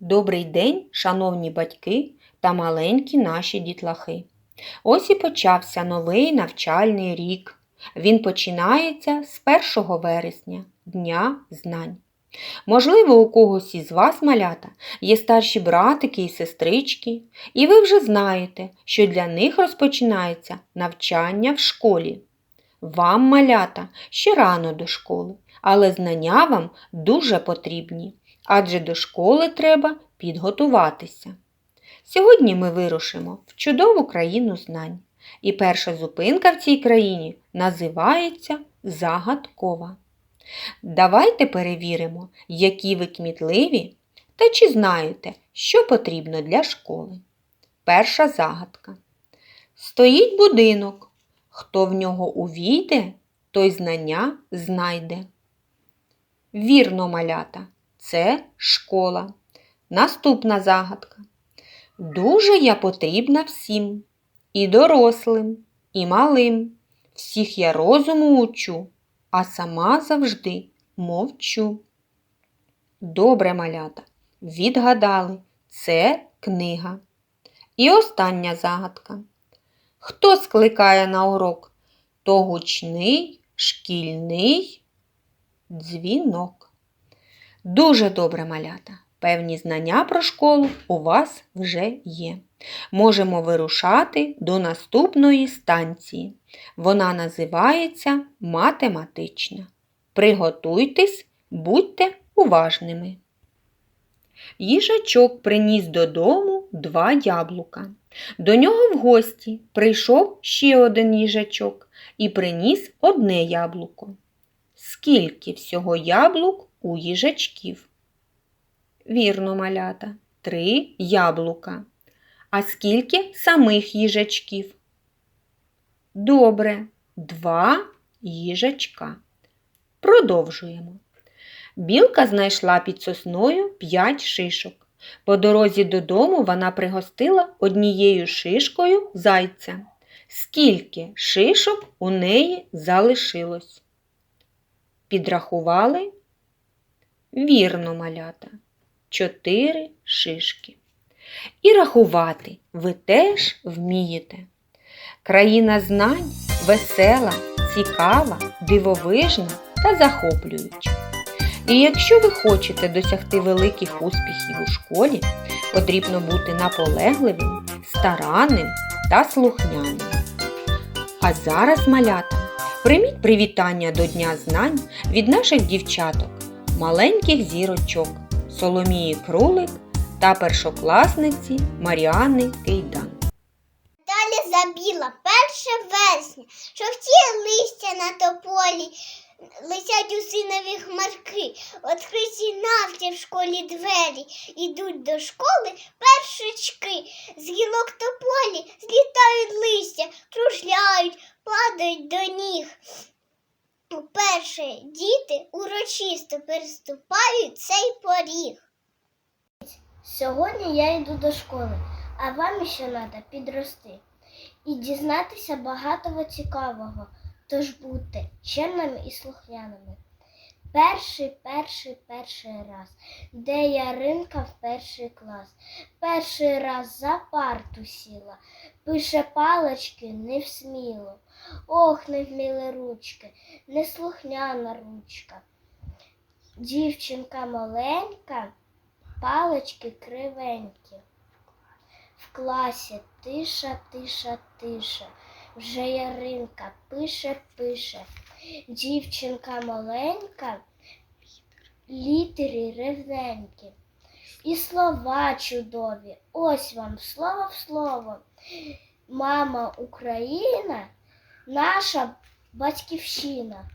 Добрий день, шановні батьки та маленькі наші дітлахи. Ось і почався новий навчальний рік. Він починається з 1 вересня, Дня знань. Можливо, у когось із вас, малята, є старші братики і сестрички, і ви вже знаєте, що для них розпочинається навчання в школі. Вам, малята, ще рано до школи, але знання вам дуже потрібні, адже до школи треба підготуватися. Сьогодні ми вирушимо в чудову країну знань, і перша зупинка в цій країні називається Загадкова. Давайте перевіримо, які ви кмітливі та чи знаєте, що потрібно для школи. Перша загадка. Стоїть будинок. Хто в нього увійде, той знання знайде. Вірно, малята, це школа. Наступна загадка. Дуже я потрібна всім, і дорослим, і малим. Всіх я розуму учу, а сама завжди мовчу. Добре, малята, відгадали, це книга. І остання загадка. Хто скликає на урок? То гучний шкільний дзвінок. Дуже добре, малята. Певні знання про школу у вас вже є. Можемо вирушати до наступної станції. Вона називається математична. Приготуйтесь, будьте уважними. Їжачок приніс додому два яблука. До нього в гості прийшов ще один їжачок і приніс одне яблуко. Скільки всього яблук у їжачків? Вірно, малята, три яблука. А скільки самих їжачків? Добре, два їжачка. Продовжуємо. Білка знайшла під сосною п'ять шишок. По дорозі додому вона пригостила однією шишкою зайця. Скільки шишок у неї залишилось? Підрахували? Вірно, малята. Чотири шишки. І рахувати ви теж вмієте. Країна знань весела, цікава, дивовижна та захоплююча. І якщо ви хочете досягти великих успіхів у школі, потрібно бути наполегливим, старанним та слухняним. А зараз, малята, прийміть привітання до Дня знань від наших дівчаток, маленьких зірочок, Соломії Крулик та першокласниці Маріани Кейдан. Далі забіла 1 вересня, жовтіє листя на тополі, летять у синові хмарки, відкриті навті в школі двері, ідуть до школи першачки, з гілок тополі злітають листя, кружляють, падають до ніг. Уперше діти урочисто переступають цей поріг. Сьогодні я йду до школи, а вам ще треба підрости і дізнатися багатого цікавого, тож будьте чемними і слухняними. Перший, перший, перший раз, де Яринка в перший клас. Перший раз за парту сіла, пише палочки не всміло. Ох, не вміли ручки, неслухняна ручка. Дівчинка маленька, палочки кривенькі. В класі тиша, тиша, тиша. Вже Яринка пише, пише. Дівчинка маленька, літери ревненькі. І слова чудові. Ось вам слово в слово. Мама Україна, наша батьківщина.